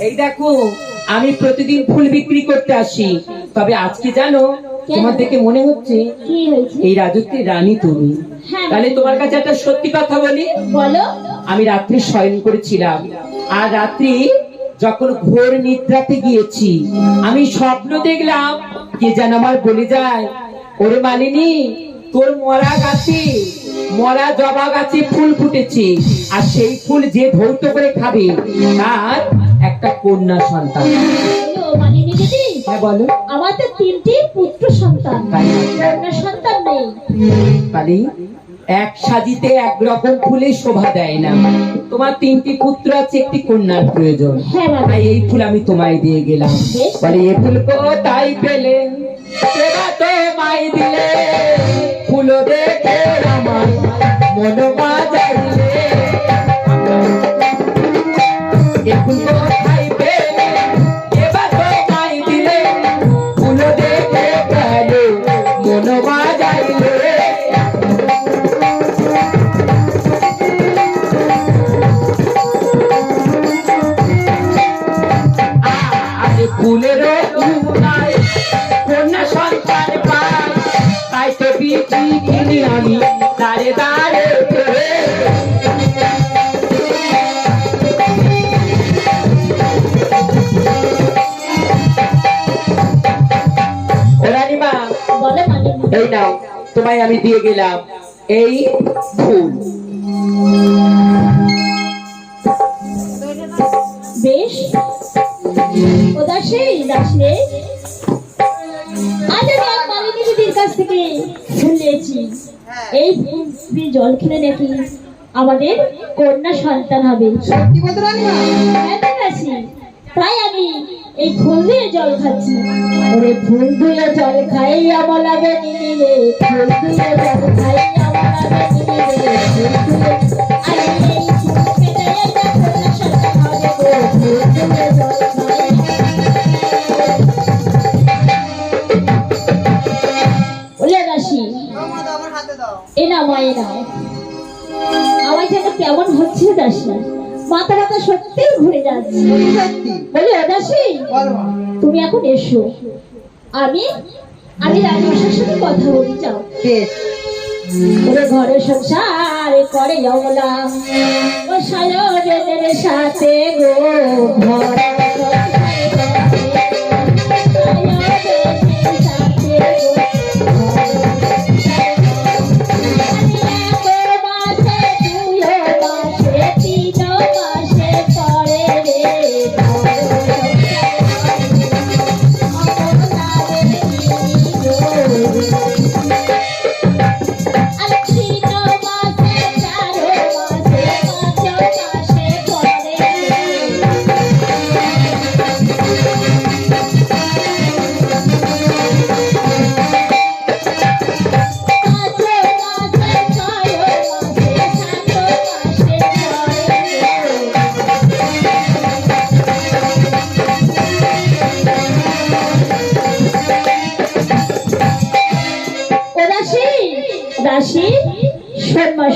এই দেখো আমি প্রতিদিন ফুল বিক্রি করতে আসি। তবে আজকে জানো তোমার দেখে মনে হচ্ছে এই রাজত্বের রানী তুমি। হ্যাঁ তাহলে তোমার কাছে একটা সত্যি কথা বলি। বলো। আমি রাত্রি শয়ন করেছিলাম। আর রাত্রি যখন ঘোর নিদ্রাতে গিয়েছি আমি স্বপ্ন দেখলাম কে যেন আমার বলে যায় ওরে মালিনী তোর মরা গাছে মরা জবা গাছে ফুল ফুটেছে আর সেই ফুল যে ধৌত করে খাবে তার একটা কন্যা সন্তান। দিদি হ্যাঁ বলো। আমাদের তিনটি পুত্র সন্তান। তাই কন্যা সন্তান নেই। কালি এক সাজিতে একরকম ফুলে শোভা দেয় না। তোমার তিনটি পুত্র আছে একটি কন্যার প্রয়োজন। হ্যাঁ তাই এই ফুল আমি তোমায় দিয়ে গেলাম। বলে এই ফুল তাই পেলে? সেবা তো মাই দিলে। তোমায় আমি দিয়ে গেলাম। এই ফুল বেশ। ও দাসে দাসে আজ আমি মালিনী দিদির কাছ থেকে শুনেছি এই ফুল জল খেলে নাকি? আমাদের কন্যা সন্তান হবে। সত্যি বলতে জল খাচ্ছি। ওরে ফুল দিয়ে জল খাই আমার লাগে রে ফুল দিয়ে জল খাই আমার লাগে রে ফুল দিয়ে আরে এই ফুল পেটে একটা কন্যা সন্তান হবে গো ফুল দিয়ে জল খাই ওলে দাসী আমার দাও, আমার হাতে দাও এ না আমার যেন কেমন হচ্ছে দাসী মাথা ব্যথা সত্যিই ঘুরে যাচ্ছে। বলি ও দাসী বলো মা। তুমি এখন এসো। আমি আমি রাজমশার সাথে কথা বলি যাও বেশ। ওরে ঘরে সংসার করে অমলা ও সায়নের সাথে গো। ঘরে সাথে গো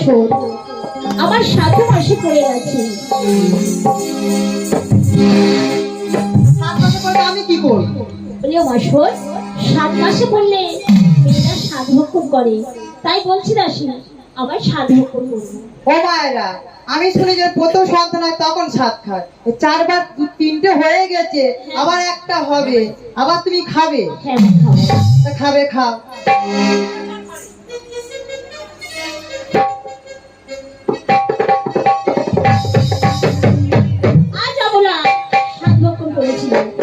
শোন আমার সাধু মাসে পড়ে গেছে সাত মাসে পরে আমি কি করি বলি ও সাত মাসে পড়লে মেয়েরা সাধু করে। তাই বলছি দাসী আমার সাধু করব। ও মায়েরা আমি শুনি যে প্রথম সন্তান হয় তখন সাত খায়। চারবার তিনটে হয়ে গেছে আবার একটা হবে আবার তুমি খাবে? হ্যাঁ খাবে খাও। ভক্ষণ করেছিলাম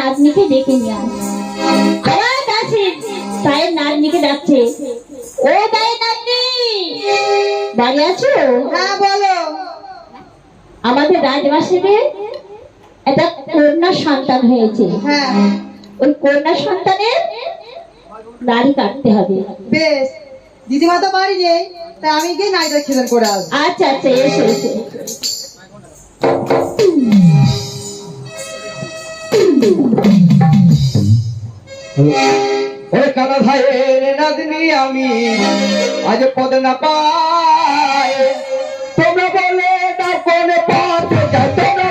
নাতনিকে ডেকে নিয়ে আমার কাছে তায়ের নাতনিকে ডাকছে ও তায়ের নাতনি! বাড়ি আছো? হ্যাঁ বলো। আমাদের রাজবাসীদের একটা কন্যা সন্তান হয়েছে। হ্যাঁ। ওই কন্যা সন্তানের দাড়ি কাটতে হবে। বেশ দিদিমা তো বাড়ি নেই তাই আমি গিয়ে নাইটা ছিলেন করে আসব। আচ্ছা আচ্ছা এসো এসো। কানা ভাইয়ের নাতনি আমি আজ পদ না পাই তোমরা বলে কোন পথ যায় তোমরা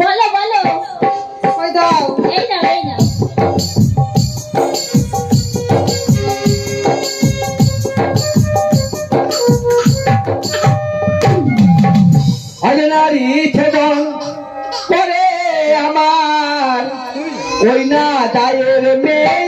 বলো বলো। ওই দাও? এই না এই না অজনারি ছেদন করে আমার। ওই না দায়ের মেয়ে।